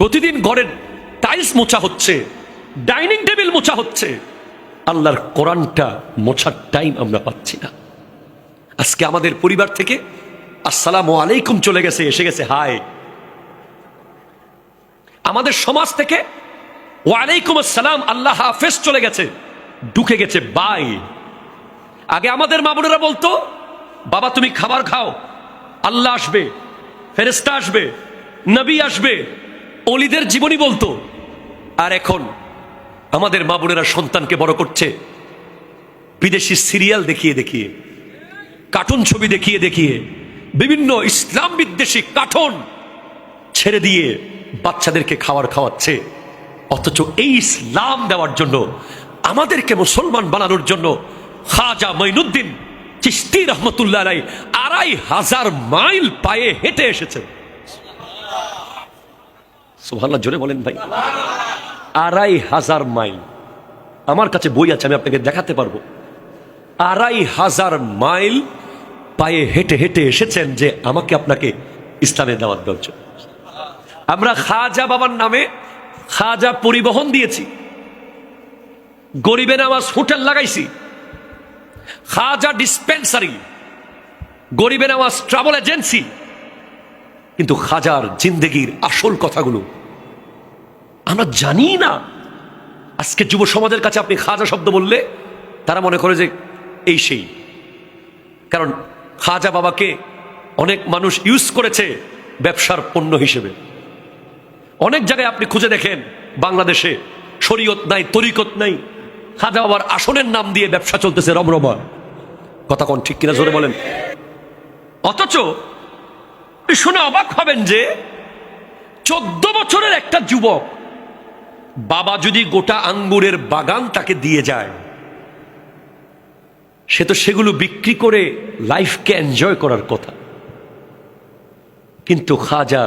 প্রতিদিন ঘরের টাইলস মোছা হচ্ছে, ডাইনিং টেবিল মোছা হচ্ছে। আল্লাহর কোরআনটা মোছার টাইম আমরা পাচ্ছি না। আজকে আমাদের পরিবার থেকে আসসালামু আলাইকুম চলে গেছে, এসে গেছে, হায়। আমাদের সমাজ থেকে ওয়ালাইকুম আসসালাম, আল্লাহ হাফেজ চলে গেছে, ঢুকে গেছে, বাই। আগে আমাদের মা বোনেরা বলতো, বাবা তুমি খাবার খাও, আল্লাহ আসবে ফেরেস্তা আসবে, নবী আসবে অলিদের জীবনী বলতো, আর এখন আমাদের মা বোনেরা সন্তানকে বড় করছে। বিদেশি সিরিয়াল দেখিয়ে দেখিয়ে, কার্টুন ছবি দেখিয়ে দেখিয়ে, বিভিন্ন ইসলাম বিদ্বেষী কার্টুন ছেড়ে দিয়ে বাচ্চাদেরকে খাওয়ার খাওয়াচ্ছে। অথচ এই ইসলাম দেওয়ার জন্য, আমাদেরকে মুসলমান বানানোর জন্য খাজা মঈনুদ্দিন চিস্তি রহমতুল্লাহ আড়াই হাজার মাইল পায়ে হেঁটে এসেছেন সুবহানাল্লাহ, জোরে বলেন ভাই। আড়াই হাজার মাইল। আমার কাছে বই আছে, আমি আপনাকে দেখাতে পারব। আড়াই হাজার মাইল পায়ে হেঁটে হেঁটে এসেছেন যে আমাকে আপনাকে ইসলামে দেওয়ার জন্য। আমরা খাজা বাবার নামে খাজা পরিবহন দিয়েছি। গরিবের আওয়াজ হোটেল লাগাইছি। খাজা ডিসপেন্সারি গরিবের আওয়াজ ট্রাভেল এজেন্সি। কিন্তু খাজার জিন্দেগির আসল কথাগুলো আমরা জানি না। আজকে যুব সমাজের কাছে আপনি খাজা শব্দ বললে তারা মনে করে যে এই সেই। কারণ খাজা বাবাকে অনেক মানুষ ইউজ করেছে ব্যবসার পণ্য হিসেবে। অনেক জায়গায় আপনি খুঁজে দেখেন বাংলাদেশে শরীয়ত নাই, তরিকত নাই। খাজা বাবার আসনের নাম দিয়ে ব্যবসা চলতেছে রমরমা কথা কোন ঠিক কিনা জোরে বলেন। অথচ শুনে অবাক হবেন যে চোদ্দ বছরের একটা যুবক বাবা যদি গোটা আঙ্গুরের বাগান তাকে দিয়ে যায়, সে তো সেগুলো বিক্রি করে লাইফকে এনজয় করার কথা। কিন্তু খাজা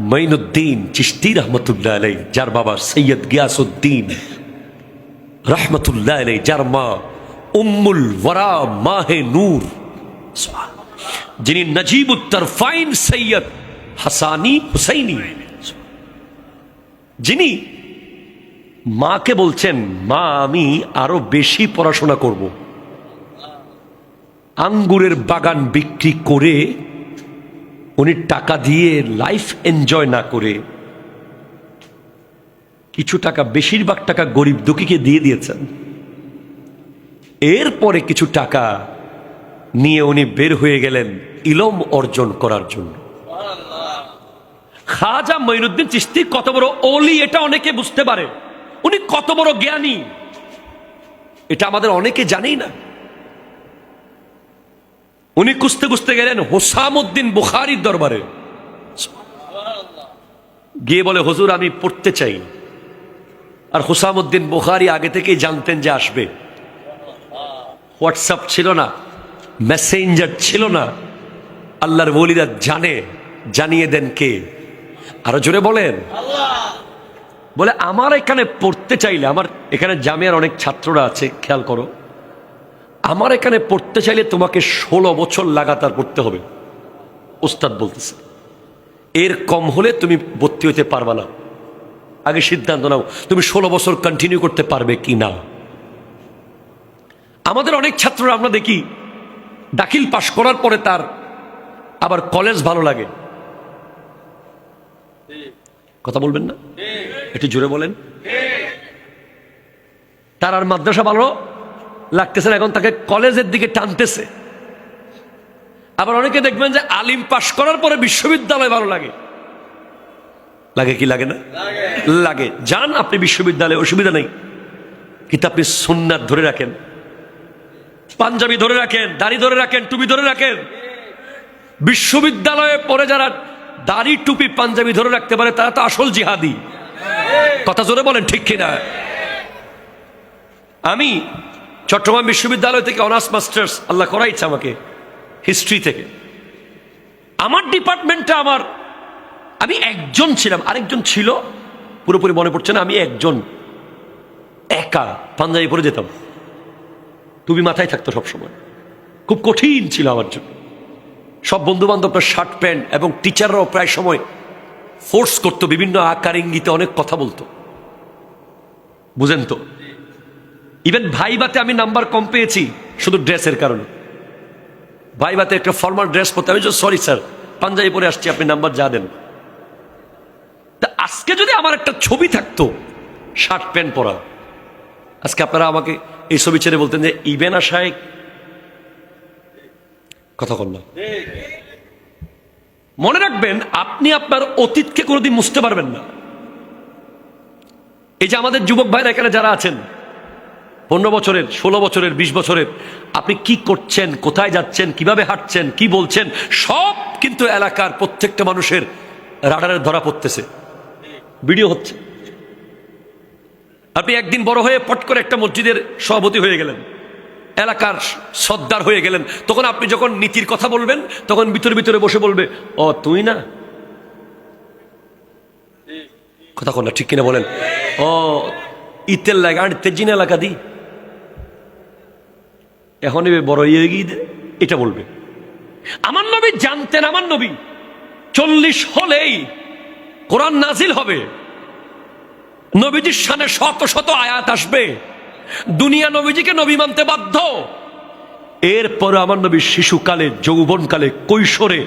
মঈনুদ্দিন চিস্তি রহমতুল্লাহ আলাই যার বাবা সৈয়দ গিয়াসুদ্দিন রহমতুল্লাহ আলাই যার মা উম্মুল ওয়ারা মাহে নূর যিনি নজিব উত্তর ফাইন সৈয়দ হাসানি হুসাইনি যিনি মাকে বলছেন, মা, আমি আরও বেশি পড়াশোনা করব। আঙ্গুরের বাগান বিক্রি করে উনি টাকা দিয়ে লাইফ এনজয় না করে কিছু টাকা, বেশিরভাগ টাকা গরিব দুঃখীকে দিয়ে দিয়েছেন। এরপরে কিছু টাকা নিয়ে উনি বের হয়ে গেলেন ইলম অর্জন করার জন্য। খাজা মঈনুদ্দিন চিস্তি কত বড় অলি, এটা অনেকে বুঝতে পারে। উনি কত বড় জ্ঞানী? এটা আমাদের অনেকে জানেই না। উনি কুস্তে কুস্তে গেলেন হোসামুদ্দিন বুখারির দরবারে। গিয়ে বলে, হুজুর, আমি পড়তে চাই। আর হোসামুদ্দিন বুখারি আগে থেকেই জানতেন যে আসবে। হোয়াটসঅ্যাপ ছিল না, মেসেঞ্জার ছিল না। আল্লাহর বলিরা জানে, জানিয়ে দেন কে। আরও জোরে বলেন। বলে, আমার এখানে পড়তে চাইলে, আমার এখানে জামিয়ার অনেক ছাত্ররা আছে, খেয়াল করো। আমার এখানে পড়তে চাইলে তোমাকে ষোলো বছর লাগাতার পড়তে হবে। ওস্তাদ বলতেছে, এর কম হলে তুমি ভর্তি হতে পারবা না। আগে সিদ্ধান্ত নাও, তুমি ষোলো বছর কন্টিনিউ করতে পারবে কি না? আমাদের অনেক ছাত্ররা, আমরা দেখি, দাখিল পাশ করার পরে তার আবার কলেজ ভালো লাগে। কথা বলবেন না? একটু জোরে বলেন। তার আর মাদ্রাসা ভালো লাগতেছে না এখন তাকে কলেজের দিকে টানতেছে। আবার অনেকে দেখবেন যে আলিম পাশ করার পরে বিশ্ববিদ্যালয় ভালো লাগে। লাগে কি লাগে না? লাগে। যান আপনি বিশ্ববিদ্যালয়ে অসুবিধা নেই। কিন্তু আপনি সুন্নাত ধরে রাখেন। পাঞ্জাবি ধরে রাখেন দাড়ি ধরে রাখেন টুপি ধরে রাখেন। বিশ্ববিদ্যালয়ে পরে যারা দাড়ি টুপি পাঞ্জাবি ধরে রাখতে পারে তারা তো আসল জিহাদি। কথা জোরে বলেন, ঠিক কিনা? আমি চট্টগ্রাম বিশ্ববিদ্যালয় থেকে অনার্স, মাস্টার্স, আল্লাহ করাইছে আমাকে, হিস্ট্রি থেকে। আমার ডিপার্টমেন্টটা আমার, আমি একজন ছিলাম, আরেকজন ছিল, পুরোপুরি মনে পড়ছে না, আমি একজন। একা পাঞ্জাবি পরে যেতাম। তুমি মাথায় থাকতো সবসময়। খুব কঠিন ছিল আমার জন্য। সব বন্ধু বান্ধবরা শার্ট, প্যান্ট এবং টিচাররাও প্রায় সময় ফোর্স করতো, বিভিন্ন আকার ইঙ্গিতে অনেক কথা বলতো। বুঝেন তো? ইভেন ভাইবাতে আমি নাম্বার কম পেয়েছি, শুধু ড্রেসের কারণে। ভাইবাতে একটা ফর্মাল ড্রেস পরতে, আমি সরি স্যার পাঞ্জাবি পরে আসছি, আপনি নাম্বার যা দেন। তা আজকে যদি আমার একটা ছবি থাকতো, শার্ট, প্যান্ট পরা, আজকে আপনারা আমাকে এই ছবি ছেড়ে বলতেন যে ইভেন আশায় কথা না। মনে রাখবেন, আপনি আপনার অতীতকে কোনোদিন মুছতে পারবেন না। এই যে আমাদের যুবক ভাইরা এখানে যারা আছেন, পনেরো বছরের, ষোলো বছরের, বিশ বছরের, আপনি কি করছেন, কোথায় যাচ্ছেন, কীভাবে হাঁটছেন, কি বলছেন, সব কিন্তু এলাকার প্রত্যেকটা মানুষের রাডারে ধরা পড়তেছে। ভিডিও হচ্ছে। আপনি একদিন বড় হয়ে পট করে একটা মসজিদের সভাপতি হয়ে গেলেন। এলাকার সর্দার হয়ে গেলেন। তখন আপনি যখন নীতির কথা বলবেন, তখন ভিতরে ভিতরে বসে বলবে ও তুই না? কথা কন না, ঠিক কিনা বলেন। ও ইতের লাগা, আর তেজিন এলাকা দি। এখন বড় ইয়ে গিয়ে এটা বলবে। আমার নবী জানতেন, আমার নবী। চল্লিশ হলেই কোরআন নাজিল হবে। নবীজির সামনে শত শত আয়াত আসবে। দুনিয়া নবীজিকে নবী মানতে বাধ্য। এরপরে আমার নবী শিশুকালে, যৌবনকালে, কৈশোরে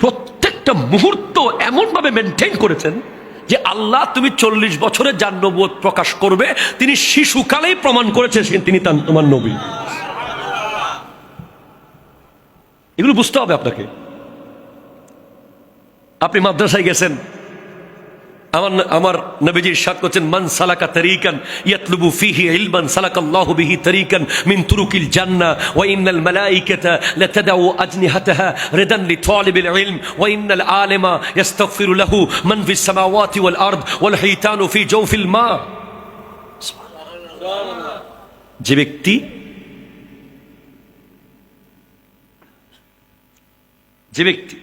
প্রত্যেকটা মুহূর্ত এমনভাবে মেনটেন করেছেন যে আল্লাহ তুমি চল্লিশ বছরে যার প্রকাশ করবে, তিনি শিশুকালেই প্রমাণ করেছেন তিনি তার তোমার নবী। এগুলো বুঝতে হবে আপনাকে। আপনি মাদ্রাসায় গেছেন আমার আমার নবীজির সাথ করছেন মান সালাকা তরিকান ইয়াতলুবু ফিহি ইলমান সালাকাল্লাহু বিহি তরিকান মিন তুরুকিল জান্নাহ ওয়া ইন্নাল মালাইকাতা লাতাদাউ আজনিহাতাহা রিদান লিতালিবিল ইলম ওয়া ইন্নাল আলিমা ইস্তাগফিরু লাহু মান ফিস সামাওয়াতি ওয়াল আরদ ওয়াল হাইতানু ফি জাওফিল মা যে ব্যক্তি যে ব্যক্তি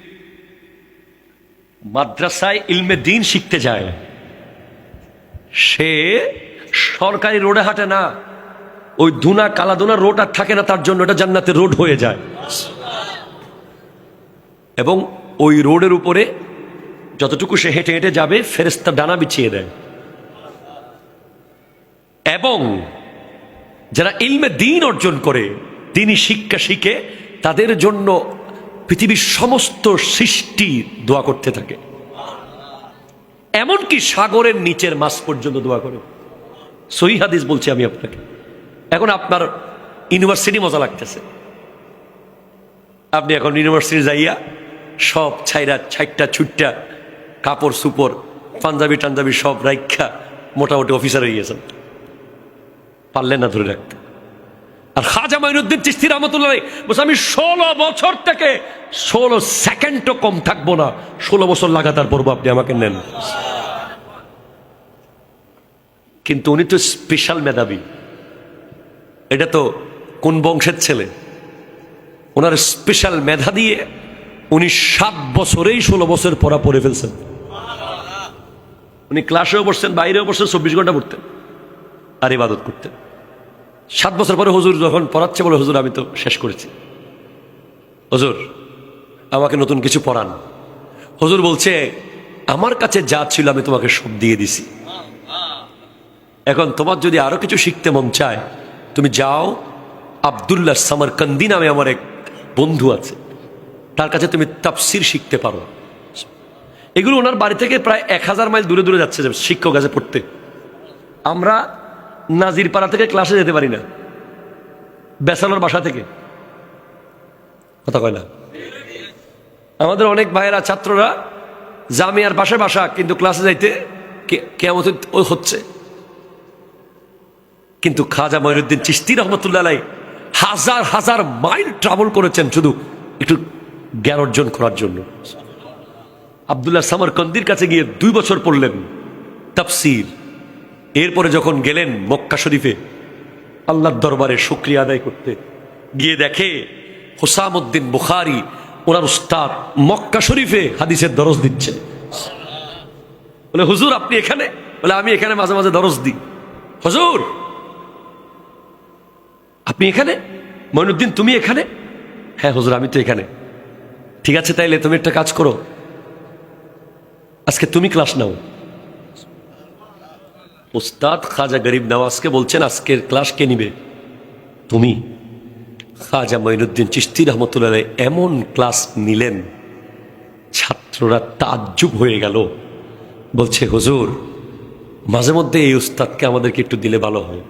মাদ্রাসায় ইলমে দিন শিখতে যায়। সে সরকারি রোডে হাঁটে না, ওই দুনা কালাদুনা রোড আর থাকে না তার জন্য এটা জান্নাতের রোড হয়ে যায়। এবং ওই রোডের উপরে যতটুকু সে হেঁটে হেঁটে যাবে ফেরেস্তা ডানা বিছিয়ে দেয়। এবং যারা ইলমে দিন অর্জন করে তিনি শিক্ষা শিখে, তাদের জন্য পৃথিবীর সমস্ত সৃষ্টি দোয়া করতে থাকে। এমনকি সাগরের নিচের মাছ পর্যন্ত দোয়া করে। সহি হাদিস বলছি আমি আপনাকে। এখন আপনার ইউনিভার্সিটি মজা লাগতেছে। আপনি এখন ইউনিভার্সিটি যাইয়া সব ছাইরা ছাইটটা ছুটটা কাপড় সুপর পাঞ্জাবি টাঞ্জাবি সব রাইখা মোটামুটি অফিসার হয়ে গেছেন। পারলেন না ধরে রাখতে। আর খাজা মাইনুদ্দিন চিস্তি রহমতুল্লাহ বলছে, আমি ষোলো বছর থেকে ষোলো সেকেন্ডও কম থাকব না। ষোলো বছর লাগাতার পড়ব, আপনি আমাকে নেন। কিন্তু উনি তো স্পেশাল মেধাবী। এটা তো কোন বংশের ছেলে? ওনার স্পেশাল মেধা দিয়ে উনি সাত বছরেই ষোলো বছর পড়া পড়ে ফেলছেন। উনি ক্লাসেও বসছেন, বাইরেও বসছেন, চব্বিশ ঘণ্টা পড়তেন আর ইবাদত করতেন। সাত বছর পরে হুজুর যখন পড়াচ্ছে বলে, হুজুর, আমি তো শেষ করেছি। হুজুর, আমাকে নতুন কিছু পড়ান। হুজুর বলছে, আমার কাছে যা ছিল আমি তোমাকে সব দিয়ে দিছি। এখন তোমার যদি আরও কিছু শিখতে মন চায়, তুমি যাও, আবদুল্লাহ সামারকান্দি নামে আমার এক বন্ধু আছে। তার কাছে তুমি তাফসির শিখতে পারো। এগুলো ওনার বাড়ি থেকে প্রায় এক হাজার মাইল দূরে দূরে যাচ্ছে শিক্ষক আছে পড়তে। আমরা নাজিরপাড়া থেকে ক্লাসে যেতে পারি না। বেসানোর বাসা থেকে। কথা কয় না। আমাদের অনেক ভাইয়েরা, ছাত্ররা জামিয়ার পাশে বাসা, কিন্তু ক্লাসে যাইতে কেমন হচ্ছে। কিন্তু খাজা মহিনুদ্দিন চিস্তি রহমতুল্লাহ হাজার হাজার মাইল ট্রাভেল করেছেন শুধু একটু জ্ঞান অর্জন করার জন্য। আবদুল্লাহ সামরকন্দির কাছে গিয়ে দুই বছর পড়লেন। তাফসির। এরপরে যখন গেলেন মক্কা শরীফে, আল্লাহর দরবারে শুক্রিয়া আদায় করতে, গিয়ে দেখে হোসামুদ্দিন বুখারি ওনার উস্তাদ মক্কা শরীফে হাদিসের দরজ দিচ্ছে বলে, হুজুর, আপনি এখানে? বলে, আমি এখানে মাঝে মাঝে দরজ দিই। হুজুর, আপনি এখানে? মইনুদ্দিন, তুমি এখানে? হ্যাঁ হুজুর, আমি তো এখানে। ঠিক আছে, তাইলে তুমি একটা কাজ করো। আজকে তুমি ক্লাস নাও। ওস্তাদ খাজা গরিব নওয়াজকে বলছেন, আজকের ক্লাস কে নিবে? তুমি। খাজা মঈনুদ্দিন চিস্তি রহমতুল্লাহ এমন ক্লাস নিলেন, ছাত্ররা তাজ্জুব হয়ে গেল। বলছে, হুজুর, মাঝে মধ্যে এই উস্তাদকে আমাদেরকে একটু দিলে ভালো হয়।